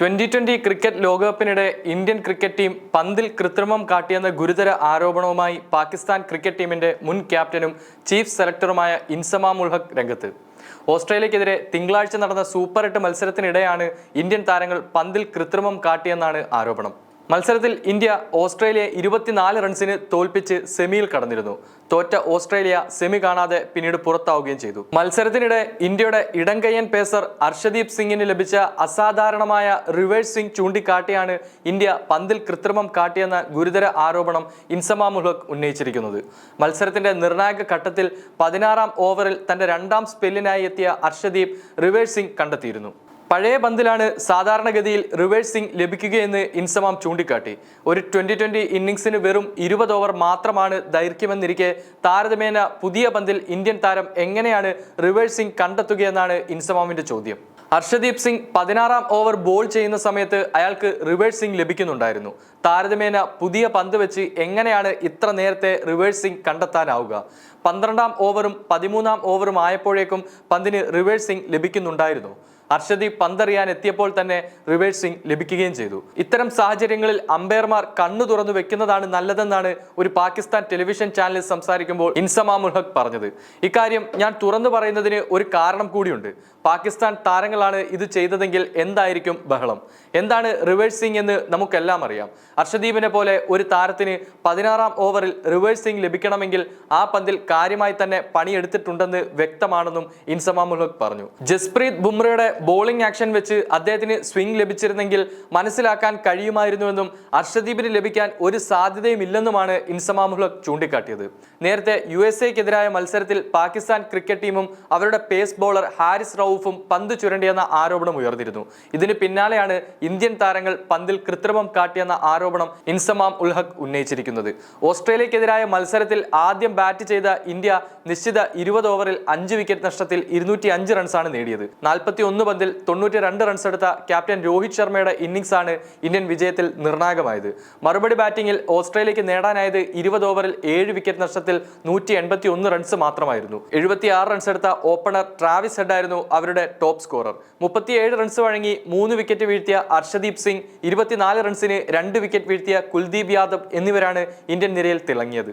Twenty twenty cricket ലോകകപ്പിനിടെ Indian cricket team പന്തിൽ കൃത്രിമം കാട്ടിയെന്ന ഗുരുതര ആരോപണവുമായി പാകിസ്ഥാൻ ക്രിക്കറ്റ് ടീമിന്റെ മുൻ ക്യാപ്റ്റനും ചീഫ് സെലക്ടറുമായ ഇൻസമാം ഉൾഹക് രംഗത്ത്. ഓസ്ട്രേലിയക്കെതിരെ തിങ്കളാഴ്ച നടന്ന സൂപ്പർ എട്ട് മത്സരത്തിനിടെയാണ് ഇന്ത്യൻ താരങ്ങൾ പന്തിൽ കൃത്രിമം കാട്ടിയെന്നാണ് ആരോപണം. മത്സരത്തിൽ ഇന്ത്യ ഓസ്ട്രേലിയയെ ഇരുപത്തിനാല് റൺസിന് തോൽപ്പിച്ച് സെമിയിൽ കടന്നിരുന്നു. തോറ്റ ഓസ്ട്രേലിയ സെമി കാണാതെ പിന്നീട് പുറത്താവുകയും ചെയ്തു. മത്സരത്തിനിടെ ഇന്ത്യയുടെ ഇടംകയ്യൻ പേസർ അർഷദീപ് സിംഗിന് ലഭിച്ച അസാധാരണമായ റിവേഴ്സ് സ്വിംഗ് ചൂണ്ടിക്കാട്ടിയാണ് ഇന്ത്യ പന്തിൽ കൃത്രിമം കാട്ടിയെന്ന ഗുരുതര ആരോപണം ഇൻസമാ മുഹക് ഉന്നയിച്ചിരിക്കുന്നത്. മത്സരത്തിന്റെ നിർണായക ഘട്ടത്തിൽ പതിനാറാം ഓവറിൽ തന്റെ രണ്ടാം സ്പെല്ലിനായി എത്തിയ അർഷദീപ് റിവേഴ്സ് സിംഗ് കണ്ടെത്തിയിരുന്നു. പഴയ പന്തിലാണ് സാധാരണഗതിയിൽ റിവേഴ്സ് സ്വിംഗ് ലഭിക്കുകയെന്ന് ഇൻസമാം ചൂണ്ടിക്കാട്ടി. ഒരു ട്വന്റി ട്വന്റി ഇന്നിംഗ്സിന് വെറും ഇരുപത് ഓവർ മാത്രമാണ് ദൈർഘ്യമെന്നിരിക്കെ താരതമ്യേന പുതിയ പന്തിൽ ഇന്ത്യൻ താരം എങ്ങനെയാണ് റിവേഴ്സിംഗ് കണ്ടെത്തുകയെന്നാണ് ഇൻസമാമിന്റെ ചോദ്യം. ഹർഷദീപ് സിംഗ് പതിനാറാം ഓവർ ബോൾ ചെയ്യുന്ന സമയത്ത് അയാൾക്ക് റിവേഴ്സ് സിംഗ് ലഭിക്കുന്നുണ്ടായിരുന്നു. താരതമ്യേന പുതിയ പന്ത് വെച്ച് എങ്ങനെയാണ് ഇത്ര നേരത്തെ റിവേഴ്സിംഗ് കണ്ടെത്താനാവുക? പന്ത്രണ്ടാം ഓവറും പതിമൂന്നാം ഓവറും ആയപ്പോഴേക്കും പന്തിന് റിവേഴ്സ് സിംഗ് ലഭിക്കുന്നുണ്ടായിരുന്നു. ഹർഷദീപ് പന്തറിയാൻ എത്തിയപ്പോൾ തന്നെ റിവേഴ്സിംഗ് ലഭിക്കുകയും ചെയ്തു. ഇത്തരം സാഹചര്യങ്ങളിൽ അമ്പയർമാർ കണ്ണു തുറന്നു വെക്കുന്നതാണ് നല്ലതെന്നാണ് ഒരു പാകിസ്ഥാൻ ടെലിവിഷൻ ചാനലിൽ സംസാരിക്കുമ്പോൾ ഇൻസമാ മുൽഹക് പറഞ്ഞത്. ഇക്കാര്യം ഞാൻ തുറന്നു പറയുന്നതിന് ഒരു കാരണം കൂടിയുണ്ട്. പാകിസ്ഥാൻ താരങ്ങളാണ് ഇത് ചെയ്തതെങ്കിൽ എന്തായിരിക്കും ബഹളം? എന്താണ് റിവേഴ്സിംഗ് എന്ന് നമുക്കെല്ലാം അറിയാം. ഹർഷദീപിനെ പോലെ ഒരു താരത്തിന് പതിനാറാം ഓവറിൽ റിവേഴ്സിംഗ് ലഭിക്കണമെങ്കിൽ ആ പന്തിൽ കാര്യമായി തന്നെ പണിയെടുത്തിട്ടുണ്ടെന്ന് വ്യക്തമാണെന്നും ഇൻസമാ ഹഖ് പറഞ്ഞു. ജസ്പ്രീത് ബുംറയുടെ ബോളിംഗ് ആക്ഷൻ വെച്ച് അദ്ദേഹത്തിന് സ്വിംഗ് ലഭിച്ചിരുന്നെങ്കിൽ മനസ്സിലാക്കാൻ കഴിയുമായിരുന്നുവെന്നും അർഷദീപിന് ലഭിക്കാൻ ഒരു സാധ്യതയും ഇല്ലെന്നുമാണ് ഇൻസമാമുഹ്ലക് ചൂണ്ടിക്കാട്ടിയത്. നേരത്തെ യു എസ് എക്കെതിരായ മത്സരത്തിൽ പാകിസ്ഥാൻ ക്രിക്കറ്റ് ടീമും അവരുടെ പേസ് ബോളർ ഹാരിസ് റൌഫും പന്ത് ചുരണ്ടിയെന്ന ആരോപണം ഉയർന്നിരുന്നു. ഇതിന് പിന്നാലെയാണ് ഇന്ത്യൻ താരങ്ങൾ പന്തിൽ കൃത്രിമം കാട്ടിയെന്ന ആരോപണം ഇൻസമാം ഉൽഹക് ഉന്നയിച്ചിരിക്കുന്നത്. ഓസ്ട്രേലിയക്കെതിരായ മത്സരത്തിൽ ആദ്യം ബാറ്റ് ചെയ്ത ഇന്ത്യ നിശ്ചിത ഇരുപത് ഓവറിൽ അഞ്ച് വിക്കറ്റ് നഷ്ടത്തിൽ ഇരുന്നൂറ്റി അഞ്ച് റൺസാണ് നേടിയത്. നാൽപ്പത്തി ഒന്ന് പന്തിൽ തൊണ്ണൂറ്റി രണ്ട് റൺസ് എടുത്ത ക്യാപ്റ്റൻ രോഹിത് ശർമ്മയുടെ ഇന്നിംഗ്സ് ആണ് ഇന്ത്യൻ വിജയത്തിൽ നിർണായകമായത്. മറുപടി ബാറ്റിംഗിൽ ഓസ്ട്രേലിയക്ക് നേടാനായത് ഇരുപത് ഓവറിൽ ഏഴ് വിക്കറ്റ് നഷ്ടത്തിൽ നൂറ്റി എൺപത്തി ഒന്ന് റൺസ് മാത്രമായിരുന്നു. എഴുപത്തി ആറ് റൺസ് എടുത്ത ഓപ്പണർ ട്രാവിസ് ഹെഡായിരുന്നു അവരുടെ ടോപ്പ് സ്കോറർ മുപ്പത്തിയേഴ് റൺസ് വഴങ്ങി മൂന്ന് വിക്കറ്റ് വീഴ്ത്തിയ അർഷദീപ് സിംഗ് ഇരുപത്തിനാല് റൺസിന് രണ്ട് വിക്കറ്റ് വീഴ്ത്തിയ കുൽദീപ് യാദവ് എന്നിവരാണ് ഇന്ത്യൻ നിരയിൽ തിളങ്ങിയത്.